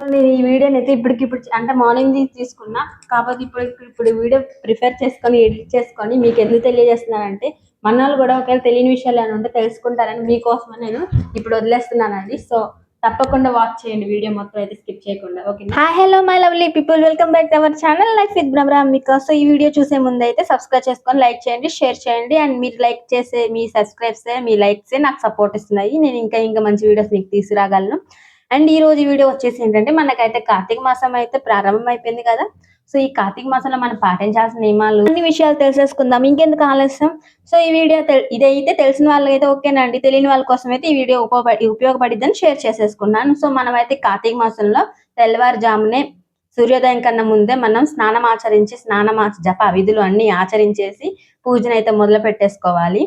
నేను ఈ వీడియోని అయితే ఇప్పటికి ఇప్పుడు అంటే మార్నింగ్ తీసుకున్నా. కాకపోతే ఇప్పుడు ఇప్పుడు వీడియో ప్రిఫర్ చేసుకొని ఎడిట్ చేసుకొని మీకు ఎందుకు తెలియజేస్తున్నానంటే మన వాళ్ళు కూడా ఒకవేళ తెలియని విషయాలు ఏమైనా ఉంటే తెలుసుకుంటారని మీకోసం నేను ఇప్పుడు వదిలేస్తున్నానండి. సో తప్పకుండా వాచ్ చేయండి. వీడియో మొత్తం అయితే స్కిప్ చేయకుండా. Okay hi hello my lovely people welcome back to our channel life with మీకు సో ఈ వీడియో చూసే ముందు అయితే సబ్స్క్రైబ్ చేసుకొని లైక్ చేయండి షేర్ చేయండి. అండ్ మీరు లైక్ చేసే మీ సబ్స్క్రైబ్స్ మీ లైక్స్ నాకు సపోర్ట్ ఇస్తున్నాయి. నేను ఇంకా ఇంకా మంచి వీడియోస్ మీకు తీసుకురాగలను. అండ్ ఈ రోజు వీడియో వచ్చేసి ఏంటంటే మనకైతే కార్తీక మాసం అయితే ప్రారంభం అయిపోయింది కదా. సో ఈ కార్తీక మాసంలో మనం పాటించాల్సిన నియమాలు అన్ని విషయాలు తెలిసేసుకుందాం. ఇంకెందుకు ఆలస్యం? సో ఈ వీడియో ఇదైతే తెలిసిన వాళ్ళకైతే ఓకేనండి. తెలియని వాళ్ళ కోసం అయితే ఈ వీడియో ఉపయోగపడి ఉపయోగపడిద్దని షేర్ చేసేసుకున్నాను. సో మనమైతే కార్తీక మాసంలో తెల్లవారుజామునే సూర్యోదయం కన్నా ముందే మనం స్నానం ఆచరించి స్నానం జప విధులు అన్ని ఆచరించేసి పూజను అయితే మొదలు పెట్టేసుకోవాలి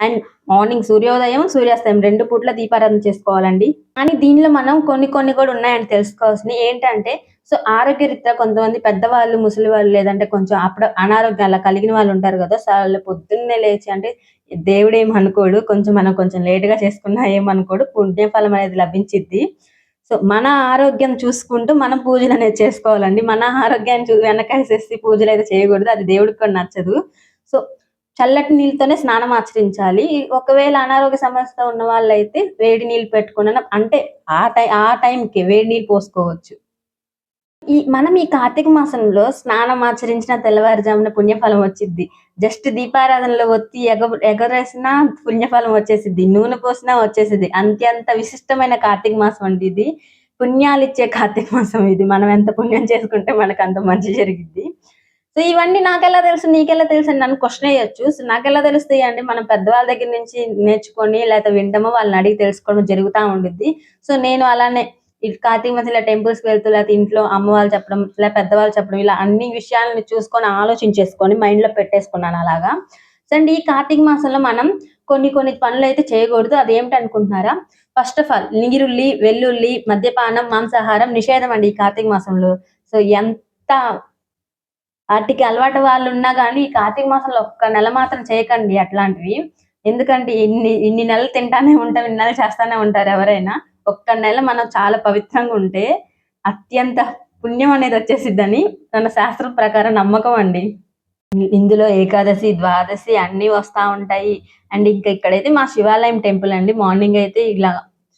అండ్ మార్నింగ్ సూర్యోదయం సూర్యాస్తయం రెండు పూట్ల దీపారాధన చేసుకోవాలండి. కానీ దీనిలో మనం కొన్ని కొన్ని కూడా ఉన్నాయని తెలుసుకోవాల్సినవి ఏంటంటే సో ఆరోగ్యరీత్యా కొంతమంది పెద్దవాళ్ళు ముసలి వాళ్ళు లేదంటే కొంచెం అప్పుడు అనారోగ్యాల కలిగిన వాళ్ళు ఉంటారు కదా సో వాళ్ళు పొద్దున్నే లేచి అంటే దేవుడు అనుకోడు కొంచెం మనం కొంచెం లేటుగా చేసుకున్నా ఏమనుకోడు పుణ్యఫలం అనేది లభించిద్ది. సో మన ఆరోగ్యం చూసుకుంటూ మనం పూజలు అనేది చేసుకోవాలండి. మన ఆరోగ్యాన్ని చూ వెనకేసేసి పూజలు అయితే చేయకూడదు అది దేవుడికి కూడా నచ్చదు. సో చల్లటి నీళ్ళతోనే స్నానం ఆచరించాలి. ఒకవేళ అనారోగ్య సమస్య ఉన్న వాళ్ళైతే వేడి నీళ్ళు పెట్టుకున్న అంటే ఆ టైం ఆ టైంకి వేడి నీళ్ళు పోసుకోవచ్చు. ఈ మనం ఈ కార్తీక మాసంలో స్నానం ఆచరించిన తెల్లవారుజామున పుణ్యఫలం వచ్చింది జస్ట్ దీపారాధనలో ఒత్తి ఎగ ఎగరేసినా పుణ్యఫలం వచ్చేసింది నూనె పోసినా వచ్చేసింది అంత్యంత విశిష్టమైన కార్తీక మాసం అండి ఇది. పుణ్యాలు ఇచ్చే కార్తీక మాసం ఇది. మనం ఎంత పుణ్యం చేసుకుంటే మనకు అంత మంచి జరిగింది సో ఇవన్నీ నాకెలా తెలుసు? నీకెలా తెలుసు అని నన్ను క్వశ్చన్ వేయచ్చు. సో నాకెలా తెలుస్తాయి అండి మనం పెద్దవాళ్ళ దగ్గర నుంచి నేర్చుకొని లేకపోతే వింటామో వాళ్ళని అడిగి తెలుసుకోవడం జరుగుతూ ఉండిద్ది. సో నేను అలానే ఈ కార్తీక మాసం ఇలా టెంపుల్స్కి వెళ్తూ లేకపోతే ఇంట్లో అమ్మ వాళ్ళు చెప్పడం లేదా పెద్దవాళ్ళు చెప్పడం ఇలా అన్ని విషయాలను చూసుకొని ఆలోచించేసుకొని మైండ్లో పెట్టేసుకున్నాను అలాగా. సో అండ్ ఈ కార్తీక మాసంలో మనం కొన్ని కొన్ని పనులు అయితే చేయకూడదు. అది ఏమిటి అనుకుంటున్నారా? ఫస్ట్ ఆఫ్ ఆల్ నీరుల్లి వెల్లుల్లి మద్యపానం మాంసాహారం నిషేధం అండి ఈ కార్తీక మాసంలో. సో ఎంత వాటికి అలవాటు వాళ్ళు ఉన్నా కానీ ఈ కార్తీక మాసంలో ఒక్క నెల మాత్రం చేయకండి అట్లాంటివి. ఎందుకంటే ఇన్ని ఇన్ని నెలలు తింటానే ఉంటాం ఇన్ని నెలలు చేస్తానే ఉంటారు ఎవరైనా. ఒక్క నెల మనం చాలా పవిత్రంగా ఉంటే అత్యంత పుణ్యం అనేది వచ్చేసిద్దని తన శాస్త్రం ప్రకారం నమ్మకం అండి. ఇందులో ఏకాదశి ద్వాదశి అన్ని వస్తూ ఉంటాయి. అండ్ ఇంకా ఇక్కడైతే మా శివాలయం టెంపుల్ అండి. మార్నింగ్ అయితే ఇలా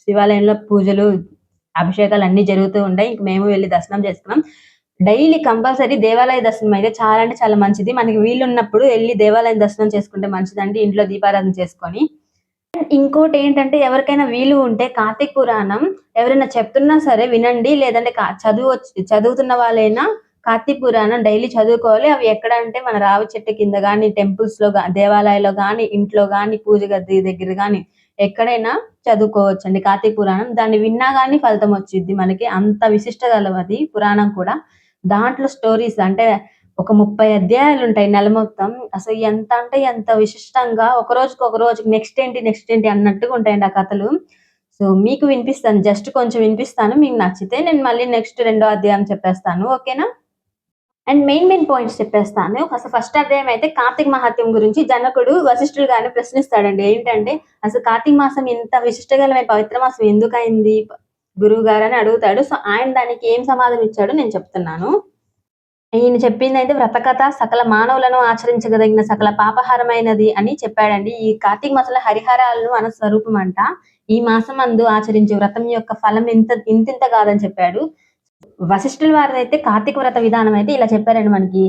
శివాలయంలో పూజలు అభిషేకాలు అన్ని జరుగుతూ ఉంటాయి. ఇంక మేము వెళ్ళి దర్శనం చేసుకున్నాం. డైలీ కంపల్సరీ దేవాలయ దర్శనం అయితే చాలా అంటే చాలా మంచిది. మనకి వీలు ఉన్నప్పుడు వెళ్ళి దేవాలయం దర్శనం చేసుకుంటే మంచిదండి ఇంట్లో దీపారాధన చేసుకొని. ఇంకోటి ఏంటంటే ఎవరికైనా వీలు ఉంటే కార్తీక పురాణం ఎవరైనా చెప్తున్నా సరే వినండి. లేదంటే చదువు చదువుతున్న వాళ్ళైనా కార్తీక పురాణం డైలీ చదువుకోవాలి. అవి ఎక్కడ అంటే మన రావి చెట్టు కింద కానీ టెంపుల్స్లో దేవాలయాల్లో కానీ ఇంట్లో కానీ పూజ గది దగ్గర కానీ ఎక్కడైనా చదువుకోవచ్చు అండి కార్తీక పురాణం. దాన్ని విన్నా కానీ ఫలితం వచ్చింది మనకి. అంత విశిష్టత అది పురాణం కూడా. దాంట్లో స్టోరీస్ అంటే ఒక ముప్పై అధ్యాయాలు ఉంటాయి నెల మొత్తం. అసలు ఎంత అంటే ఎంత విశిష్టంగా ఒక రోజుకి ఒక రోజుకి నెక్స్ట్ ఏంటి నెక్స్ట్ ఏంటి అన్నట్టుగా ఉంటాయండి ఆ కథలు. సో మీకు వినిపిస్తాను జస్ట్ కొంచెం వినిపిస్తాను. మీకు నచ్చితే నేను మళ్ళీ నెక్స్ట్ రెండో అధ్యాయం చెప్పేస్తాను. ఓకేనా? అండ్ మెయిన్ మెయిన్ పాయింట్స్ చెప్పేస్తాను. అసలు ఫస్ట్ అధ్యాయం అయితే కార్తీక మహాత్యం గురించి జనకుడు వశిష్ఠుడు గారిని ప్రశ్నిస్తాడండి. ఏంటంటే అసలు కార్తీక మాసం ఇంత విశిష్టగలమైన పవిత్ర మాసం ఎందుకు అయింది? గురువు గారు అని అడుగుతాడు. సో ఆయన దానికి ఏం సమాధానం ఇచ్చాడో నేను చెప్తున్నాను. ఈయన చెప్పింది అయితే వ్రతకథ సకల మానవులను ఆచరించగలిగిన సకల పాపహారమైనది అని చెప్పాడండి. ఈ కార్తీక మాసంలో హరిహరాలను మన స్వరూపం అంట ఈ మాసం అందు ఆచరించే వ్రతం యొక్క ఫలం ఇంత ఇంతింత కాదని చెప్పాడు. వశిష్ఠుల వారి అయితే కార్తీక వ్రత విధానం అయితే ఇలా చెప్పారండి మనకి.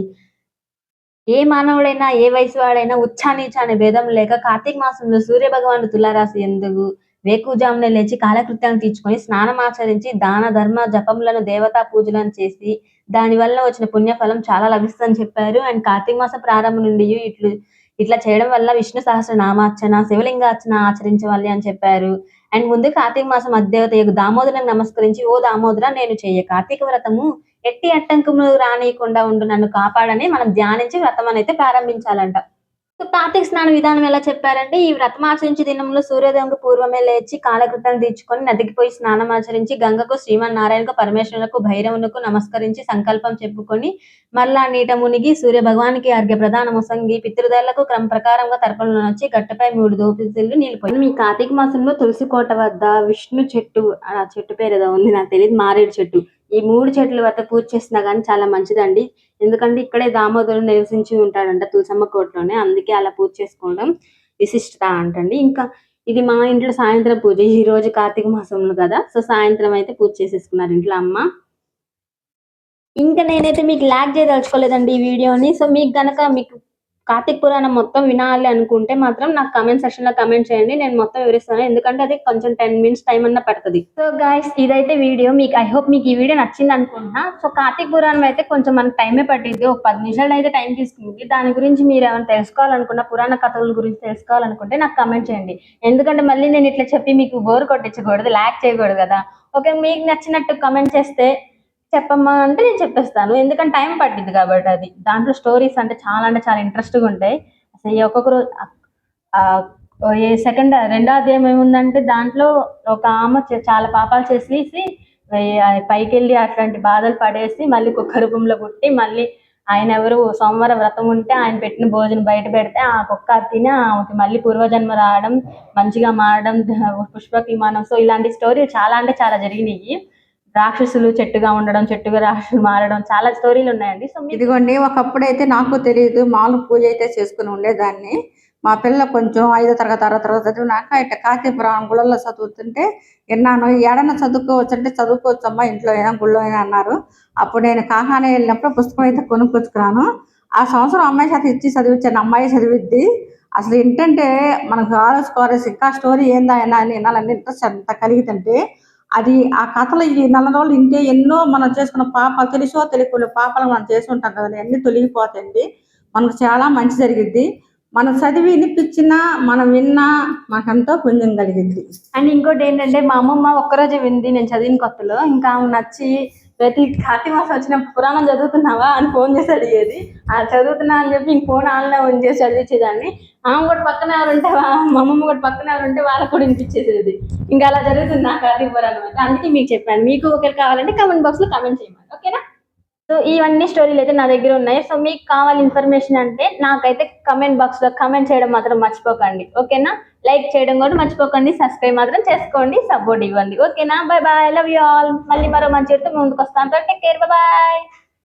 ఏ మానవుడైనా ఏ వయసు వాడైనా ఉచ్చానీచ అనే భేదం లేక కార్తీక మాసంలో సూర్య భగవానుడు తులారాశి ఎందుకు? వేకుజామున లేచి కాలకృత్యాన్ని తీర్చుకొని స్నానం ఆచరించి దాన ధర్మ జపములను దేవతా పూజలను చేసి దాని వల్ల వచ్చిన పుణ్యఫలం చాలా లభిస్తుందని చెప్పారు. అండ్ కార్తీక మాస ప్రారంభం నుండి ఇట్లు ఇట్లా చేయడం వల్ల విష్ణు సహస్ర నామార్చన శివలింగార్చన ఆచరించవాలి అని చెప్పారు. అండ్ ముందు కార్తీక మాసం అధ్యవత దామోదరం నమస్కరించి ఓ దామోదర నేను చెయ్య కార్తీక వ్రతము. ఎట్టి అట్టంకములు రానియకుండా ఉండు నన్ను కాపాడని మనం ధ్యానించి వ్రతం అయితే ప్రారంభించాలంట. కార్తీక స్నాన విధానం ఎలా చెప్పారంటే ఈ వ్రతమాచరించి దినంలో సూర్యోదయంకు పూర్వమే లేచి కాలకృతం తీర్చుకొని నదికి పోయి స్నానం ఆచరించి గంగకు శ్రీమన్ నారాయణకు పరమేశ్వరులకు భైరవునకు నమస్కరించి సంకల్పం చెప్పుకొని మరలా నీట మునిగి సూర్య భగవానికి అర్ఘ్య ప్రధాన ముసంగి పితృదేళ్ళకు క్రమ ప్రకారంగా తర్పణలు వచ్చి గట్టపై మూడు దోపిసలు నిలిపోయి. ఈ కార్తీక మాసంలో తులసి కోట వద్ద విష్ణు చెట్టు ఆ చెట్టు పేరు ఏదో ఉంది నాకు తెలియదు మారేడు చెట్టు. ఈ మూడు చెట్లు వద్ద పూజ చేసినా కానీ చాలా మంచిదండి. ఎందుకంటే ఇక్కడే దామోదరుడు నివసించి ఉంటాడంట తులసమ్మ కోటలోనే. అందుకే అలా పూజ చేసుకోవడం విశిష్టత అంటండి. ఇంకా ఇది మా ఇంట్లో సాయంత్రం పూజ. ఈ రోజు కార్తీక మాసంలో కదా. సో సాయంత్రం అయితే పూజ చేసేసుకున్నారు ఇంట్లో అమ్మ. ఇంకా నేనైతే మీకు లాగ్ చేయదలుచుకోలేదండి ఈ వీడియోని. సో మీకు గనక మీకు కార్తిక్ పురాణం మొత్తం వినాలి అనుకుంటే మాత్రం నాకు కమెంట్ సెక్షన్లో కమెంట్ చేయండి. నేను మొత్తం వివరిస్తాను. ఎందుకంటే అది కొంచెం టెన్ మినిట్స్ టైం అన్న పడుతుంది. సో గాయస్ ఇదైతే వీడియో మీకు ఐ హోప్ మీకు ఈ వీడియో నచ్చింది అనుకుంటున్నా. సో కార్తీక్ పురాణం అయితే కొంచెం మనకు టైమే పట్టింది ఒక పది నిమిషాలు అయితే టైం తీసుకుంది. దాని గురించి మీరు ఏమైనా తెలుసుకోవాలనుకున్న పురాణ కథల గురించి తెలుసుకోవాలనుకుంటే నాకు కమెంట్ చేయండి. ఎందుకంటే మళ్ళీ నేను ఇట్లా చెప్పి మీకు బోర్ కొట్టించకూడదు లాక్ చేయకూడదు కదా. ఓకే మీకు నచ్చినట్టు కమెంట్ చేస్తే చెప్పమ్మా అంటే నేను చెప్పేస్తాను. ఎందుకంటే టైం పట్టింది కాబట్టి అది. దాంట్లో స్టోరీస్ అంటే చాలా అంటే చాలా ఇంట్రెస్ట్గా ఉంటాయి. అసలు ఈ ఒక్కొక్క రోజు ఏ సెకండ్ రెండో అధ్యాయం ఏముందంటే దాంట్లో ఒక ఆమె చాలా పాపాలు చేసేసి పైకి వెళ్ళి అట్లాంటి బాధలు పడేసి మళ్ళీ కుక్క రూపంలో పుట్టి మళ్ళీ ఆయన ఎవరు సోమవారం వ్రతం ఉంటే ఆయన పెట్టిన భోజనం బయట పెడితే ఆ కుక్క తిని ఆమెకి మళ్ళీ పూర్వజన్మ రావడం మంచిగా మారడం పుష్పకి విమానం. సో ఇలాంటి స్టోరీ చాలా అంటే చాలా జరిగినాయి. రాక్షసులు చెట్టుగా ఉండడం చెట్టుగా రాక్షసులు మారడం చాలా స్టోరీలు ఉన్నాయండి. సో ఇదిగోండి ఇదిగోండి ఒకప్పుడైతే నాకు తెలియదు మామూలు పూజ అయితే చేసుకుని ఉండేదాన్ని. మా పిల్ల కొంచెం ఐదో తరగతి ఆరో తరగతి చదివినాక ఇట్లా కాశీపురం గుళ్ళల్లో చదువుతుంటే విన్నాను ఏడన్నా చదువుకోవచ్చు అంటే చదువుకోవచ్చు అమ్మా ఇంట్లో అయినా గుళ్ళో అయినా అన్నారు. అప్పుడు నేను కాహానే వెళ్ళినప్పుడు పుస్తకం అయితే కొనుక్కొచ్చుకున్నాను. ఆ సంవత్సరం అమ్మాయి చేత ఇచ్చి చదివించాను అమ్మాయి చదివిద్ది. అసలు ఏంటంటే మనకు ఆలోచుకోవాలి ఇంకా స్టోరీ ఏందా అయినా అని వినాలని ఇంట్రెస్ట్ ఎంత కలిగిందంటే అది ఆ కథలు ఈ నెల రోజులు ఇంటే ఎన్నో మనం చేసుకున్న పాపాలు తెలుసో తెలియకుండా పాపాలు మనం చేసి ఉంటాం కదా అన్ని తొలగిపోతాయండి. మనకు చాలా మంచి జరిగిద్ది. మనం చదివి వినిపించినా మనం విన్నా మాకంతో పుణ్యం కలిగింది అండ్ ఇంకోటి ఏంటంటే మా అమ్మమ్మ ఒక్కరోజే వింది నేను చదివిన కొత్తలో. ఇంకా నచ్చి ప్రతి కార్తీక మాసం వచ్చిన పురాణం చదువుతున్నావా అని ఫోన్ చేసి అడిగేది. ఆ చదువుతున్నా అని చెప్పి ఇంక ఫోన్ ఆన్లో ఆన్ చేసి చదివించేదాన్ని. ఆమె కూడా పక్కన ఎవరు ఉంటే మా అమ్మమ్మ కూడా పక్కన ఎవరు ఉంటే వాళ్ళకు కూడా వినిపించేసేది. ఇంకా అలా జరుగుతుంది నా కార్తీక పురాణం అయితే. అందుకే మీకు చెప్పాను. మీకు ఒకరు కావాలంటే కమెంట్ బాక్స్లో కమెంట్ చేయమని. ఓకేనా? సో ఇవన్నీ స్టోరీలు అయితే నా దగ్గర ఉన్నాయి. సో మీకు కావాలి ఇన్ఫర్మేషన్ అంటే నాకైతే కమెంట్ బాక్స్లో కమెంట్ చేయడం మాత్రం మర్చిపోకండి. ఓకేనా? లైక్ చేయడం కూడా మర్చిపోకండి. సబ్స్క్రైబ్ మాత్రం చేసుకోండి. సపోర్ట్ ఇవ్వండి. ఓకేనా? Bye bye love you all మళ్ళీ మరో మంచి ముందుకు వస్తాను. Take care bye